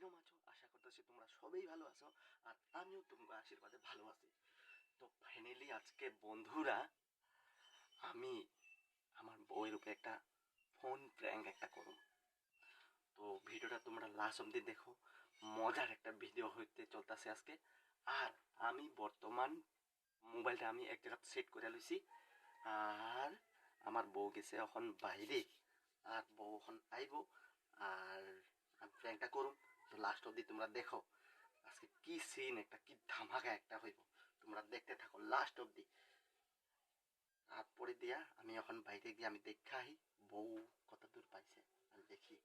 এরম আছো আশা করতেছি তোমরা সবাই ভালো আছো, আর আমিও তোমার আশীর্বাদে ভালো আছি। তো ফাইনালি আজকে বন্ধুরা, আমি আমার বউয়ের উপরে একটা ফোন প্র্যাঙ্ক একটা করুম তো ভিডিওটা তোমরা লাস্ট অব্দি দেখো, মজার একটা ভিডিও হইতে চলতেছে আজকে। আর আমি বর্তমান মোবাইলটা আমি এক জায়গায় সেট করে লইছি, আর আমার বউ গেছে এখন বাইরে, আর বউ এখন আইব, আর প্র্যাঙ্কটা করুম তো লাস্ট অব্দি তোমরা দেখো, আজকে কি সিন একটা কি ধামাকা একটা হইব। তোমরা দেখতে থাকো লাস্ট অব্দি তারপরে দিয়া আমি এখন বাইরে গিয়ে আমি দেখা আহি বউ কত দূর পাইছে, আমি দেখি।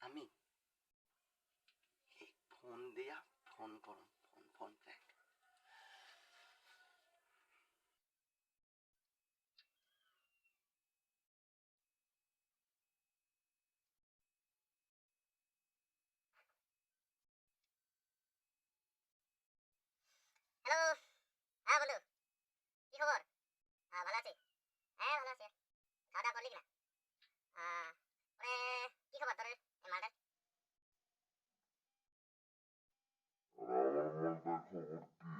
আমি ফোন দিয়া ফোন করুম ফোন ফোন হ্যালো হ্যাঁ কি খবর? হ্যাঁ ভালো আছি। হ্যাঁ ভালো আছি। খাওয়া দাওয়া করলি কিনা? আহ, ওরে কি খবর তোর এই মালটার আর আমার মালটার খবর কি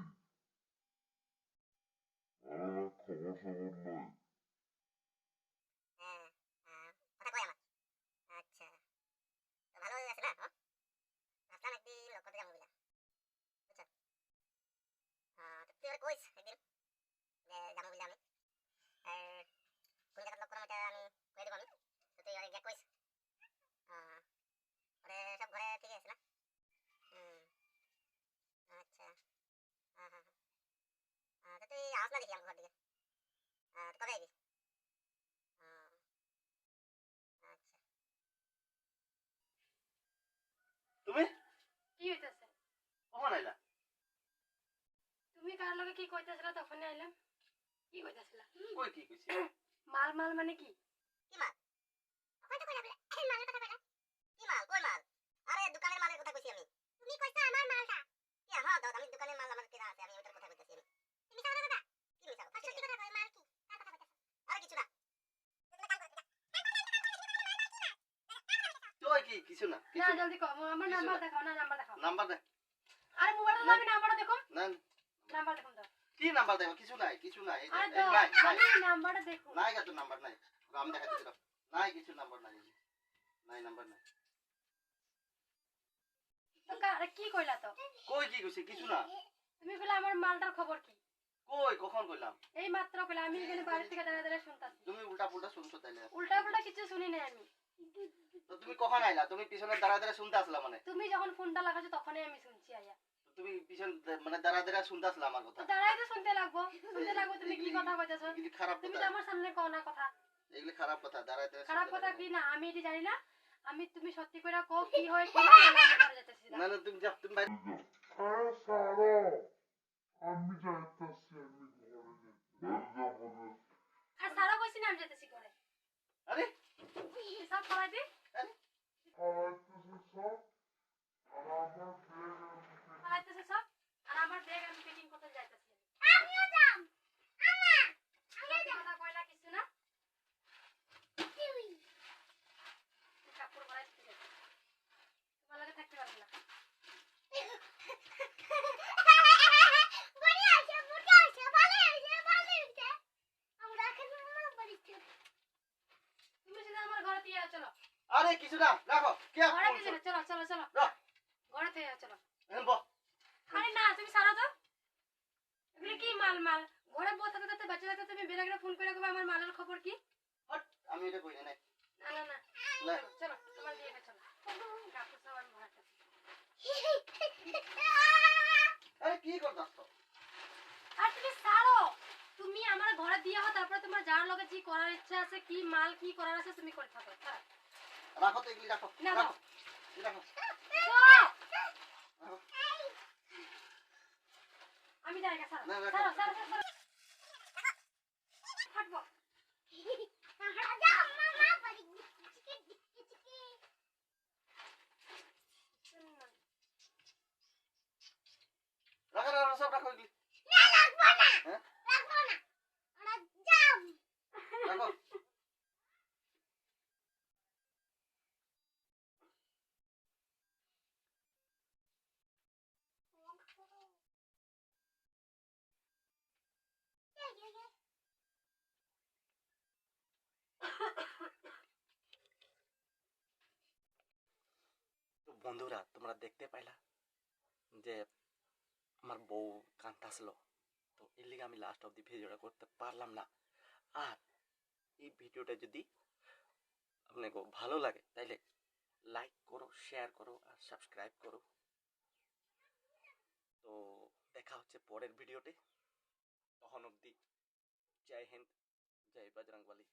আমার খবর খবর নয় হ্যাঁ হ্যাঁ, কথা কই আমার আচ্ছা তো ভালো হয়ে আছে না হ্যাঁ ভাবলাম একদিন লোক করতে যাব বুঝলা বুঝছ হ্যাঁ তো তুই ওরে কইস একদিন যে যাব বুঝলা আমি আর কোন জায়গায় লোক করলাম এটা আমি কয়ে দেবো আমি তো তুই ওরে গিয়ে কইস হ্যাঁ ওরে সব ঘরে ঠিক আছে না হুম আচ্ছা হ্যাঁ হ্যাঁ হ্যাঁ তো তুই আস না দেখি আমার ঘর দিকে আহ, তো কবে আইবি আহ, আচ্ছা তুমি কি হইতাছে কখন আইলা তুমি কার লগে কি কইতাছিলা তখনই আইলাম। কি কইতাছিলা? কই কি কইছি মাল মাল মানে কি? কি মাল? হয়তো কইলা বলে। মালের কথা কইলা। কি মাল? কই মাল? আরে দোকানের মালের কথা কইছি আমি। তুমি কইছো আমার মালটা। কি হ্যাঁ দাও আমি দোকানের মাল আমার কেনা আছে আমি ওটার কথা কইতাছি আমি। তুমি মিছা কথা কি মিছা কথা? সত্যি কথা কই মাল কি? কার কথা কইতাছ? আর কিছু না। তুই কি কিছু না না জলদি কও আমার নাম্বার দেখাও না নাম্বার দেখাও। নাম্বার দে। আরে আমি নাম্বারটা দেখো। না নাম্বার দেখো কি নাম্বার দেবো কিছু নাই কিছু নাই। এই যে- আরে এই দাও নাই নাই। দেখো নাই গা নাম্বার নাই। আমি দেখাচ্ছি দাও। নাই কিছু নাম্বার নাই নাই নাম্বার নাই। কি কইলা তো? কই কি কইছে? কিছু না। তুমি কইলা আমার মালটার খবর কি? কই কখন কইলাম? এই মাত্র কইলা আমি এখানে বাড়ি থেকে দাঁড়া দাঁড়া শুনতাছি। তুমি উল্টা পুল্টা শুনছো তাইলে। উল্টা পুল্টা কিছু শুনি নাই আমি। তো তুমি কখন আইলা? তুমি পিছনে দাঁড়া দাঁড়া শুনতে আসলা মানে? তুমি যখন ফোনটা লাগাছো তখনই আমি শুনছি আয়া। তো তুমি পিছন মানে দাঁড়া দাঁড়া শুনতে আসলা আমার কথা। তো দাঁড়াই তো শুনতে লাগবো। শুনতে লাগবো তুমি কি কথা কইতাছো এগুলি খারাপ তুমি কথা। তো আমার সামনে কও না কথা। এগুলি খারাপ কথা দাঁড়া দাঁড়া খারাপ কথা কি না? আমি এটি জানি না। আমি তুমি সত্যি করে কও কি হয় কি না আমি ঘরে যেতেছি না। না তুমি যাও তুমি বাইরে আরে সারো। আমি যাইতাছি আমি ঘরে যেতে আর সারা কইছি না আমি যেতেছি করে আরে! সব করাই দি আরে! হারাইতেছে সব। আর আমার ব্যাগ আমি করাইতেছে সব আর আমার ব্যাগ আমি প্যাকিং করতে যাইতেছি আমিও যাম আমা সত্যি কথা কইলা কিছু না কাপড় পরাই দিতে যাই তোমার লাগে থাকতে পারবে না বড়ি আছে মোটা আছে ভালো আছে ভালো আছে আমরা এখন বড়ি তুমি শুধু আমার ঘরে দিয়ে চলো আরে কিছু না রাখো কে ঘরে দিয়ে যাবে, চলো চলো চলো। ঘরে দিয়ে চলো। এখন আরে না তুমি সারা তো। এগুলো কি মাল মাল ঘরে বসে থাকতে থাকতে বাচ্চা থাকতে তুমি বেলাগড়ে ফোন করে কবে আমার মালের খবর কি? আমি এটা কই না না না না। না চলো, চলো তোমার দিয়ে চলো। কাপড় সব আমি আরে কি করতাছ? আর তুমি সারো। তুমি আমার ঘরে দিয়ে হও তারপরে তোমার যার লগে কি করার ইচ্ছা আছে কি মাল কি করার আছে তুমি করে থাকো ছাড়ো। রাখো তো এগুলি রাখো রাখো রাখো। আমি যাই গা স্যার। রাখো। রাখো সব রাখো বন্ধুরা, তোমরা দেখতে পাইলা যে আমার বউ কান্তাসলো তো এর লিগে আমি লাস্ট অব দি ভিডিওটা করতে পারলাম না। আর এই ভিডিওটা যদি আপনাকে ভালো লাগে, তাইলে লাইক করো শেয়ার করো, আর সাবস্ক্রাইব করো। তো দেখা হচ্ছে পরের ভিডিওতে তখন অবধি জয় হিন্দ, জয় বজরংবলী।